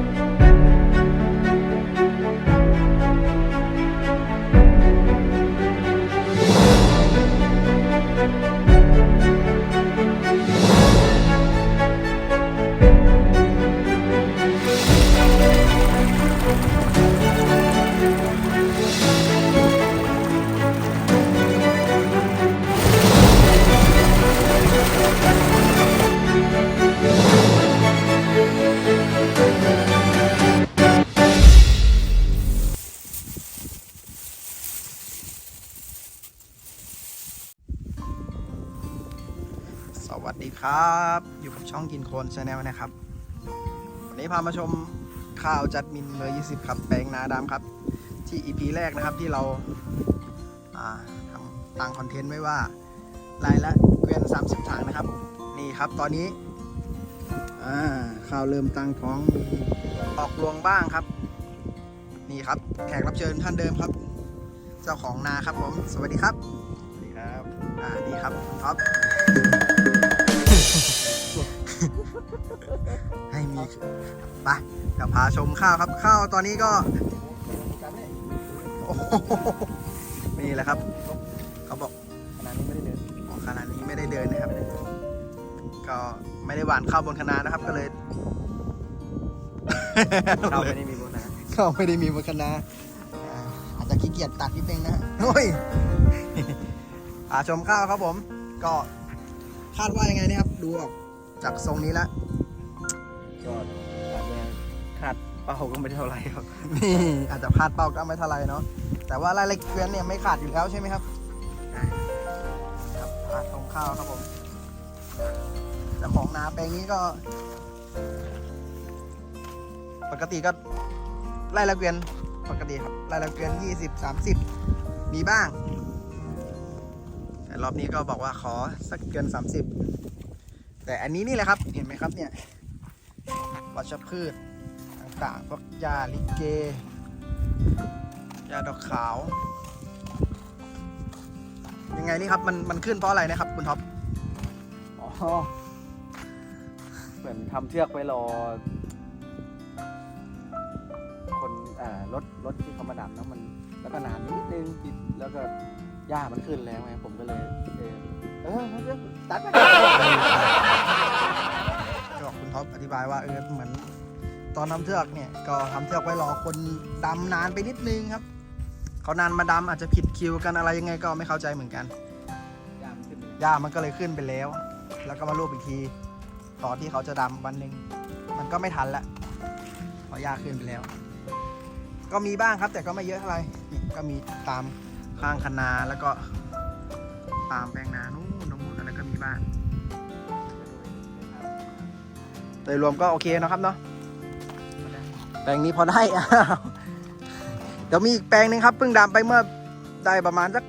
ส ครับ อยู่กับช่องกินโคนชาแนลนะครับ วันนี้พามาชมข้าวจัดมินเบอร์20ครับ แปลงนาดำครับ ที่ EP แรกนะครับที่เราอ่าทำตั้งคอนเทนต์ไว้ว่ารายละเกวียน 30 ถังนะครับ นี่ครับตอนนี้อ่าข้าวเริ่มตั้งท้องมีออกรวงบ้างครับ นี่ครับแขกรับเชิญท่านเดิมครับ เจ้าของนาครับผม สวัสดีครับสวัสดีครับ อ่านี่ครับท็อป ให้มีไปเดี๋ยวพาชมข้าวครับข้าวตอนนี้ก็ โอ้โหนี่แหละครับ เขาบอกขนาดนี้ไม่ได้เดินอ๋อขนาดนี้ไม่ได้เดินนะครับ ก็ไม่ได้หวานข้าวบนคณะนะครับก็เลยเราไม่ได้มีโบนัสข้าวไม่ได้มีบนคณะอ่าอาจจะขี้เกียจตัดนิดนึงนะฮะโอ้ยอาชมข้าวครับผม ก็คาดว่ายังไงนะครับ ดูออก จากทรงนี้แล้วก็อาจจะขาดเป้าก็ไม่เท่าไหร่ครับ นี่อาจจะพลาดเป้าก็ไม่เท่าไรเนาะแต่ว่ารายละเอียดเนี่ยไม่ขาดอยู่แล้วใช่ไหมครับอะครับพาชมข้าวครับผมเจ้าของนาแปลงนี้ก็ ปกติก็ไล่ละเกวียนปกติครับไล่ละเกวียนยี่สิบสามสิบมีบ้าง แต่รอบนี้ก็บอกว่าขอสักเกินสามสิบ แต่อันนี้นี่แหละครับ เห็นไหมครับเนี่ยวัชพืชต่างๆพวกยาลิเก ยาดอกขาว ยังไงนี่ครับ มันมันขึ้นเพราะอะไรนะครับ คุณท็อป อ๋อ เหมือนทำเชือกไว้รอ คนอ่ารถรถที่เขามาดับแล้วมัน แล้วก็หนานนิดนึงติดแล้วก็หญ้ามันขึ้นแล้วไงผมก็เลย เออเออตัดไป ก็บอธิบายว่าเออเหมือนตอนทำเทือกเนี่ยก็ทำเทือกไว้รอคนดำนานไปนิดนึงครับ เขานานมาดำอาจจะผิดคิวกันอะไรยังไงก็ไม่เข้าใจเหมือนกันหญ้ามันขึ้นหญ้ามันก็เลยขึ้นไปแล้ว แล้วก็มารูปอีกทีตอนที่เขาจะดำวันหนึ่งมันก็ไม่ทันละเพราะหญ้าขึ้นไปแล้ว ก็มีบ้างครับ แต่ก็ไม่เยอะเท่าไหร่นี่ก็มีตามข้างคนาแล้วก็ตามแปลงนานู่นตรงนู้นอะไรก็มีบ้าง ดยรวมก็โอเคนะครับเนาะแปลงนี้พอได้ เดี๋ยวมีอีกแปลงหนึ่งครับเพิ่งดำไปเมื่อได้ประมาณสัก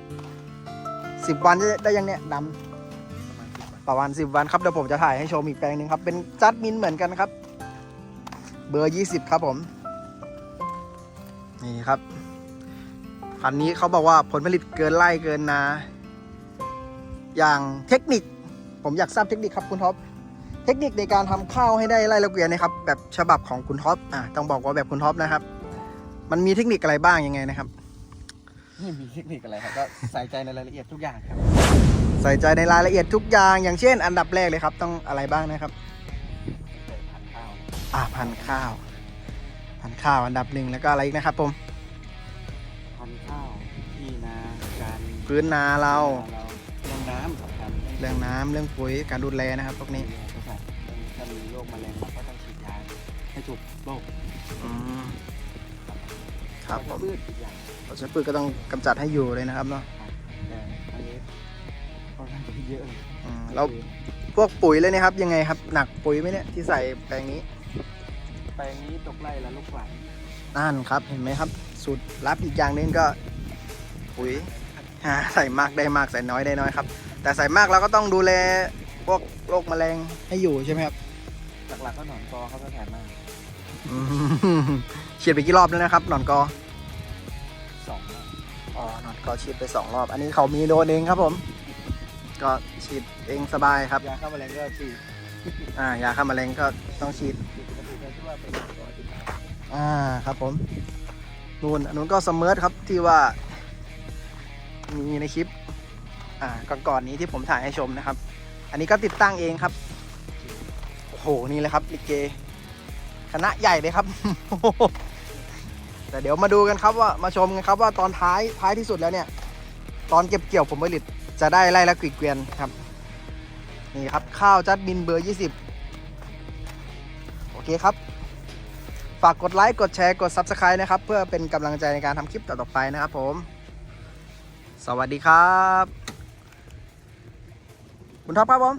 สิบวันได้ได้ยังเนี่ยดำประมาณสิบวันครับเดี๋ยวผมจะถ่ายให้ชมอีกแปลงหนึ่งครับ เป็นจัดมินเหมือนกันครับ เบอร์ยี่สิบครับผม นี่ครับพันนี้เขาบอกว่าผลผลิตเกินไร่เกินนา อย่างเทคนิค ผมอยากทราบเทคนิคครับคุณท็อป เทคนิคในการทำข้าวให้ได้ไร่ละเกวียนนะครับแบบฉบับของคุณท็อปอะต้องบอกว่าแบบคุณท็อปนะครับ มันมีเทคนิคอะไรบ้างยังไงนะครับไม่มีเทคนิคอะไรครับก็ใส่ใจในรายละเอียดทุกอย่างครับ ใส่ใจในรายละเอียดทุกอย่าง อย่างเช่น อันดับแรกเลยครับ ต้องอะไรบ้างนะครับใส่พันธุ์ข้าวอ่าพันธุ์ข้าวพันธุ์ข้าวอันดับหนึ่งแล้วก็อะไรอีกนะครับผมพันธุ์ข้าวที่นาการพื้นนาเรา เรื่องน้ำเรื่องปุ๋ยการดูแลนะครับ พวกนี้ก็ใส่ถ้ามีโรคแมลงเราก็ต้องฉีดยาให้ถูกโรคอืมครับผมพืชอีกอย่างเราใช้ปืนก็ต้องกำจัดให้อยู่เลยนะครับเนาะแต่อันนี้ค่อนข้างจะเยอะเลยอืมแล้วพวกปุ๋ยเลยนะครับยังไงครับ หนักปุ๋ยไหมเนี่ยที่ใส่แปลงนี้ แปลงนี้ตกไร่ละลูกหลานนั่นครับเห็นไหมครับ สูตรลับอีกอย่างหนึงก็ ปุ๋ยหาใส่มากได้มากใส่น้อยได้น้อยครับ แต่ใส่มากเราก็ต้องดูแลพวกโรคแมลงให้อยู่ใช่ไหมครับหลักๆก็หนอนกอเขาก็แถมมาอืมฉีดไปกี่รอบแล้วนะครับหนอนกอสองรอบอ๋อหนอนกอฉีดไปสองรอบ อันนี้เขามีโดนเองครับผม ก็ฉีดเองสบายครับ ยาฆ่าแมลงก็ฉีดอ่ายาฆ่าแมลงก็ต้องฉีด ฉีดปกติก็ชื่อว่าเป็นตัวที่อ่าครับผม นู่นอันนู้นก็สเมิร์ทครับที่ว่า มีในคลิป อ่าก่อนๆนี้ที่ผมถ่ายให้ชมนะครับ อันนี้ก็ติดตั้งเองครับโอ้โหนี่เลยครับลิเกคณะใหญ่เลยครับ แต่เดี๋ยวมาดูกันครับว่ามาชมกันครับว่าตอนท้ายท้ายที่สุดแล้วเนี่ย ตอนเก็บเกี่ยวผมผลิตจะได้ไล่ละกี่เกวียนครับ นี่ครับข้าวจัดมินเบอร์ 20 โอเคครับ ฝากกดไลค์กดแชร์กด Subscribe นะครับ เพื่อเป็นกำลังใจในการทำคลิปต่อๆไปนะครับผม สวัสดีครับ คุณท็อปครับผม